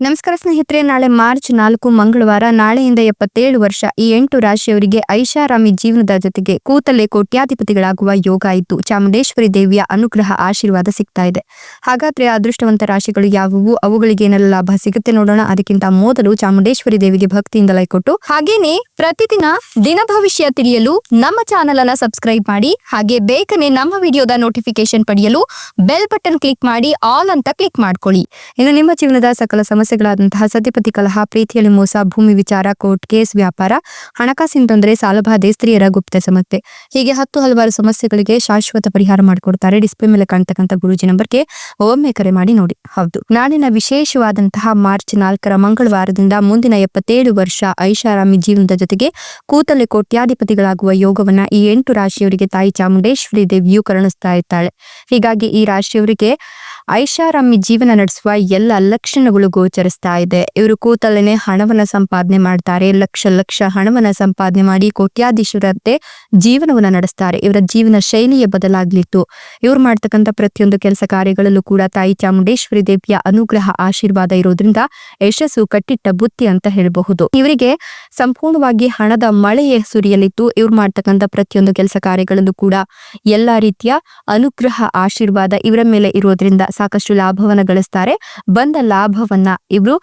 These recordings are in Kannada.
ನಮಸ್ಕಾರ ಸ್ನೇಹಿತರೆ, ನಾಳೆ ಮಾರ್ಚ್ ನಾಲ್ಕು, ಮಂಗಳವಾರ, ನಾಳೆಯಿಂದ ಎಪ್ಪತ್ತೇಳು ವರ್ಷ, ಈ ಎಂಟು ರಾಶಿಯವರಿಗೆ ಐಷಾರಾಮಿ ಜೀವನದ ಜೊತೆಗೆ ಕೂತಲ್ಲೇ ಕೋಟ್ಯಾಧಿಪತಿಗಳಾಗುವ ಯೋಗ ಇದ್ದು ಚಾಮುಂಡೇಶ್ವರಿ ದೇವಿಯ ಅನುಗ್ರಹ, ಆಶೀರ್ವಾದ ಸಿಗ್ತಾ ಇದೆ. ಹಾಗಾದ್ರೆ ಅದೃಷ್ಟವಂತ ರಾಶಿಗಳು ಯಾವುವು? ಅವುಗಳಿಗೆ ಏನೆಲ್ಲ ಲಾಭ ಸಿಗುತ್ತೆ ನೋಡೋಣ. ಅದಕ್ಕಿಂತ ಮೊದಲು ಚಾಮುಂಡೇಶ್ವರಿ ದೇವಿಗೆ ಭಕ್ತಿಯಿಂದ ಲೈ ಕೊಟ್ಟು, ಹಾಗೇನೆ ಪ್ರತಿದಿನ ದಿನ ಭವಿಷ್ಯ ತಿಳಿಯಲು ನಮ್ಮ ಚಾನೆಲ್ ಅನ್ನ ಸಬ್ಸ್ಕ್ರೈಬ್ ಮಾಡಿ, ಹಾಗೆ ಬೇಗನೆ ನಮ್ಮ ವಿಡಿಯೋದ ನೋಟಿಫಿಕೇಶನ್ ಪಡೆಯಲು ಬೆಲ್ ಬಟನ್ ಕ್ಲಿಕ್ ಮಾಡಿ, ಆಲ್ ಅಂತ ಕ್ಲಿಕ್ ಮಾಡ್ಕೊಳ್ಳಿ. ಇನ್ನು ನಿಮ್ಮ ಜೀವನದ ಸಕಲ ಸಮಸ್ಯೆಗಳಾದಂತಹ ಸತಿಪತಿ ಕಲಹ, ಪ್ರೀತಿಯಲ್ಲಿ ಮೋಸ, ಭೂಮಿ ವಿಚಾರ, ಕೋರ್ಟ್ ಕೇಸ್, ವ್ಯಾಪಾರ, ಹಣಕಾಸಿನ ತೊಂದರೆ, ಸಾಲಬಾಧೆ, ಸ್ತ್ರೀಯರ ಗುಪ್ತ ಸಮಸ್ಯೆ. ಹೀಗೆ ಹತ್ತು ಹಲವಾರು ಸಮಸ್ಯೆಗಳಿಗೆ ಶಾಶ್ವತ ಪರಿಹಾರ ಮಾಡಿಕೊಡ್ತಾರೆ. ಡಿಸ್ಪ್ಲೇ ಮೇಲೆ ಕಾಣ್ತಕ್ಕಂಥ ಗುರುಜಿ ನಂಬರ್ಗೆ ಒಮ್ಮೆ ಕರೆ ಮಾಡಿ ನೋಡಿ. ಹೌದು. ನಾಡಿನ ವಿಶೇಷವಾದಂತಹ ಮಾರ್ಚ್ ನಾಲ್ಕರ ಮಂಗಳವಾರದಿಂದ ಮುಂದಿನ ಎಪ್ಪತ್ತೇಳು ವರ್ಷ ಐಷಾರಾಮಿ ಜೀವನದ ಜೊತೆಗೆ ಕೂತಲೆ ಕೋಟ್ಯಾಧಿಪತಿಗಳಾಗುವ ಯೋಗವನ್ನ ಈ ಎಂಟು ರಾಶಿಯವರಿಗೆ ತಾಯಿ ಚಾಮುಂಡೇಶ್ವರಿ ದೇವಿಯು ಕರುಣಿಸ್ತಾ ಇದ್ದಾಳೆ ಹೀಗಾಗಿ ಈ ರಾಶಿಯವರಿಗೆ ಐಷಾರಾಮಿ ಜೀವನ ನಡೆಸುವ ಎಲ್ಲ ಲಕ್ಷಣಗಳು ಗೋಚರಿಸ್ತಾ ಇದೆ. ಇವರು ಕೂತಲ್ಲೇನೆ ಹಣವನ್ನ ಸಂಪಾದನೆ ಮಾಡ್ತಾರೆ. ಲಕ್ಷ ಲಕ್ಷ ಹಣವನ್ನ ಸಂಪಾದನೆ ಮಾಡಿ ಕೋಟ್ಯಾಧೀಶರಂತೆ ಜೀವನವನ್ನ ನಡೆಸ್ತಾರೆ. ಇವರ ಜೀವನ ಶೈಲಿಯ ಬದಲಾಗ್ಲಿತ್ತು. ಇವ್ರು ಮಾಡ್ತಕ್ಕಂಥ ಪ್ರತಿಯೊಂದು ಕೆಲಸ ಕಾರ್ಯಗಳಲ್ಲೂ ಕೂಡ ತಾಯಿ ಚಾಮುಂಡೇಶ್ವರಿ ದೇವಿಯ ಅನುಗ್ರಹ, ಆಶೀರ್ವಾದ ಇರೋದ್ರಿಂದ ಯಶಸ್ಸು ಕಟ್ಟಿಟ್ಟ ಬುತ್ತಿ ಅಂತ ಹೇಳಬಹುದು. ಇವರಿಗೆ ಸಂಪೂರ್ಣವಾಗಿ ಹಣದ ಮಳೆಯೇ ಸುರಿಯಲಿತ್ತು ಇವ್ರು ಮಾಡ್ತಕ್ಕಂಥ ಪ್ರತಿಯೊಂದು ಕೆಲಸ ಕಾರ್ಯಗಳಲ್ಲೂ ಕೂಡ ಎಲ್ಲಾ ರೀತಿಯ ಅನುಗ್ರಹ, ಆಶೀರ್ವಾದ ಇವರ ಮೇಲೆ ಇರೋದ್ರಿಂದ ಸಾಕಷ್ಟು ಲಾಭವನ್ನ ಗಳಿಸ್ತಾರೆ. ಬಂದ ಲಾಭವನ್ನ ಇವರು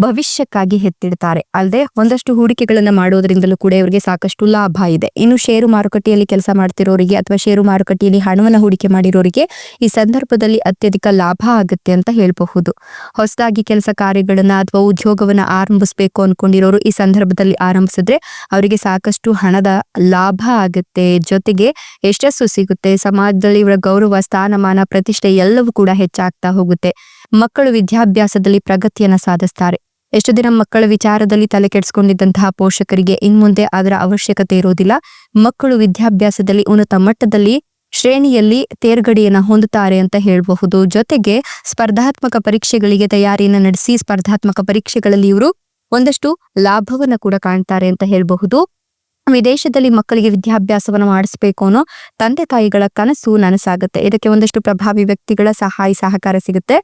ಭವಿಷ್ಯಕ್ಕಾಗಿ ಎತ್ತಿಡ್ತಾರೆ. ಅಲ್ಲದೆ ಒಂದಷ್ಟು ಹೂಡಿಕೆಗಳನ್ನ ಮಾಡೋದ್ರಿಂದಲೂ ಕೂಡ ಇವರಿಗೆ ಸಾಕಷ್ಟು ಲಾಭ ಇದೆ. ಇನ್ನು ಷೇರು ಮಾರುಕಟ್ಟೆಯಲ್ಲಿ ಕೆಲಸ ಮಾಡ್ತಿರೋರಿಗೆ ಅಥವಾ ಷೇರು ಮಾರುಕಟ್ಟೆಯಲ್ಲಿ ಹಣವನ್ನ ಹೂಡಿಕೆ ಮಾಡಿರೋರಿಗೆ ಈ ಸಂದರ್ಭದಲ್ಲಿ ಅತ್ಯಧಿಕ ಲಾಭ ಆಗುತ್ತೆ ಅಂತ ಹೇಳಬಹುದು. ಹೊಸದಾಗಿ ಕೆಲಸ ಕಾರ್ಯಗಳನ್ನ ಅಥವಾ ಉದ್ಯೋಗವನ್ನ ಆರಂಭಿಸಬೇಕು ಅನ್ಕೊಂಡಿರೋರು ಈ ಸಂದರ್ಭದಲ್ಲಿ ಆರಂಭಿಸಿದ್ರೆ ಅವರಿಗೆ ಸಾಕಷ್ಟು ಹಣದ ಲಾಭ ಆಗುತ್ತೆ. ಜೊತೆಗೆ ಯಶಸ್ಸು ಸಿಗುತ್ತೆ. ಸಮಾಜದಲ್ಲಿ ಇವರ ಗೌರವ, ಸ್ಥಾನಮಾನ, ಪ್ರತಿಷ್ಠೆ ಎಲ್ಲವೂ ಕೂಡ ಹೆಚ್ಚಾಗ್ತಾ ಹೋಗುತ್ತೆ. ಮಕ್ಕಳು ವಿದ್ಯಾಭ್ಯಾಸದಲ್ಲಿ ಪ್ರಗತಿಯನ್ನ ಸಾಧಿಸ್ತಾರೆ. ಎಷ್ಟು ದಿನ ಮಕ್ಕಳ ವಿಚಾರದಲ್ಲಿ ತಲೆ ಕೆಡಿಸಿಕೊಂಡಿದ್ದಂತಹ ಪೋಷಕರಿಗೆ ಇನ್ಮುಂದೆ ಅದರ ಅವಶ್ಯಕತೆ ಇರೋದಿಲ್ಲ. ಮಕ್ಕಳು ವಿದ್ಯಾಭ್ಯಾಸದಲ್ಲಿ ಉನ್ನತ ಮಟ್ಟದಲ್ಲಿ, ಶ್ರೇಣಿಯಲ್ಲಿ ತೇರ್ಗಡೆಯನ್ನ ಹೊಂದುತ್ತಾರೆ ಅಂತ ಹೇಳಬಹುದು. ಜೊತೆಗೆ ಸ್ಪರ್ಧಾತ್ಮಕ ಪರೀಕ್ಷೆಗಳಿಗೆ ತಯಾರಿಯನ್ನ ನಡೆಸಿ ಸ್ಪರ್ಧಾತ್ಮಕ ಪರೀಕ್ಷೆಗಳಲ್ಲಿ ಇವರು ಒಂದಷ್ಟು ಲಾಭವನ್ನ ಕೂಡ ಕಾಣ್ತಾರೆ ಅಂತ ಹೇಳಬಹುದು. ವಿದೇಶದಲ್ಲಿ ಮಕ್ಕಳಿಗೆ ವಿದ್ಯಾಭ್ಯಾಸವನ್ನು ಮಾಡಿಸ್ಬೇಕು ಅನ್ನೋ ತಂದೆ ತಾಯಿಗಳ ಕನಸು ನನಸಾಗುತ್ತೆ. ಇದಕ್ಕೆ ಒಂದಷ್ಟು ಪ್ರಭಾವಿ ವ್ಯಕ್ತಿಗಳ ಸಹಾಯ ಸಹಕಾರ ಸಿಗುತ್ತೆ.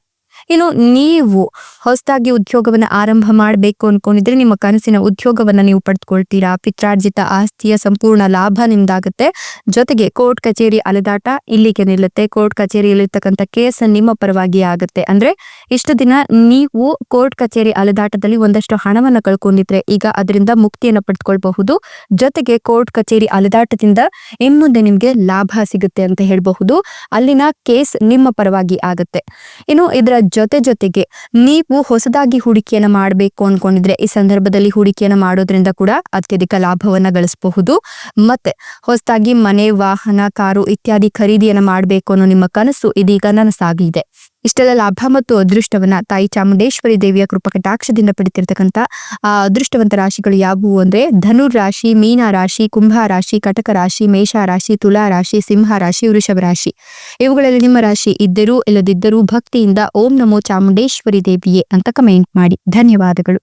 ಇನ್ನು ನೀವು ಹೊಸದಾಗಿ ಉದ್ಯೋಗವನ್ನ ಆರಂಭ ಮಾಡಬೇಕು ಅನ್ಕೊಂಡಿದ್ರೆ ನಿಮ್ಮ ಕನಸಿನ ಉದ್ಯೋಗವನ್ನ ನೀವು ಪಡೆದುಕೊಳ್ತೀರಾ ಪಿತ್ರಾರ್ಜಿತ ಆಸ್ತಿಯ ಸಂಪೂರ್ಣ ಲಾಭ ನಿಮ್ದಾಗುತ್ತೆ. ಜೊತೆಗೆ ಕೋರ್ಟ್ ಕಚೇರಿ ಅಲೆದಾಟ ಇಲ್ಲಿಗೆ ನಿಲ್ಲುತ್ತೆ. ಕೋರ್ಟ್ ಕಚೇರಿಯಲ್ಲಿರ್ತಕ್ಕಂಥ ಕೇಸ್ ನಿಮ್ಮ ಪರವಾಗಿ ಆಗುತ್ತೆ. ಅಂದ್ರೆ ಇಷ್ಟು ದಿನ ನೀವು ಕೋರ್ಟ್ ಕಚೇರಿ ಅಲೆದಾಟದಲ್ಲಿ ಒಂದಷ್ಟು ಹಣವನ್ನ ಕಳ್ಕೊಂಡಿದ್ರೆ ಈಗ ಅದರಿಂದ ಮುಕ್ತಿಯನ್ನ ಪಡೆದುಕೊಳ್ಬಹುದು ಜೊತೆಗೆ ಕೋರ್ಟ್ ಕಚೇರಿ ಅಲೆದಾಟದಿಂದ ಇನ್ಮುಂದೆ ನಿಮ್ಗೆ ಲಾಭ ಸಿಗುತ್ತೆ ಅಂತ ಹೇಳಬಹುದು. ಅಲ್ಲಿನ ಕೇಸ್ ನಿಮ್ಮ ಪರವಾಗಿ ಆಗುತ್ತೆ. ಇನ್ನು ಇದರ ಜೊತೆ ಜೊತೆಗೆ ನೀವು ಹೊಸದಾಗಿ ಹೂಡಿಕೆಯನ್ನ ಮಾಡಬೇಕು ಅನ್ಕೊಂಡಿದ್ರೆ ಈ ಸಂದರ್ಭದಲ್ಲಿ ಹೂಡಿಕೆಯನ್ನ ಮಾಡೋದ್ರಿಂದ ಕೂಡ ಅತ್ಯಧಿಕ ಲಾಭವನ್ನ ಗಳಿಸಬಹುದು. ಮತ್ತೆ ಹೊಸದಾಗಿ ಮನೆ, ವಾಹನ, ಕಾರು ಇತ್ಯಾದಿ ಖರೀದಿಯನ್ನ ಮಾಡಬೇಕು ಅನ್ನೋ ನಿಮ್ಮ ಕನಸು ಇದೀಗ ನನಸಾಗಿದೆ. ಇಷ್ಟೆಲ್ಲ ಲಾಭ ಮತ್ತು ಅದೃಷ್ಟವನ್ನ ತಾಯಿ ಚಾಮುಂಡೇಶ್ವರಿ ದೇವಿಯ ಕೃಪಕಟಾಕ್ಷದಿಂದ ಪಡಿತಿರ್ತಕ್ಕಂಥ ಆ, ಅದೃಷ್ಟವಂತ ರಾಶಿಗಳು ಯಾವುವು ಅಂದ್ರೆ ಧನುರ್ ರಾಶಿ, ಮೀನ ರಾಶಿ, ಕುಂಭ ರಾಶಿ, ಕಟಕ ರಾಶಿ, ಮೇಷ ರಾಶಿ, ತುಲಾ ರಾಶಿ, ಸಿಂಹ ರಾಶಿ, ವೃಷಭ ರಾಶಿ. ಇವುಗಳಲ್ಲಿ ನಿಮ್ಮ ರಾಶಿ ಇದ್ದರೂ ಇಲ್ಲದಿದ್ದರೂ ಭಕ್ತಿಯಿಂದ ಓಂ ನಮೋ ಚಾಮುಂಡೇಶ್ವರಿ ದೇವಿಯೇ ಅಂತ ಕಮೆಂಟ್ ಮಾಡಿ. ಧನ್ಯವಾದಗಳು.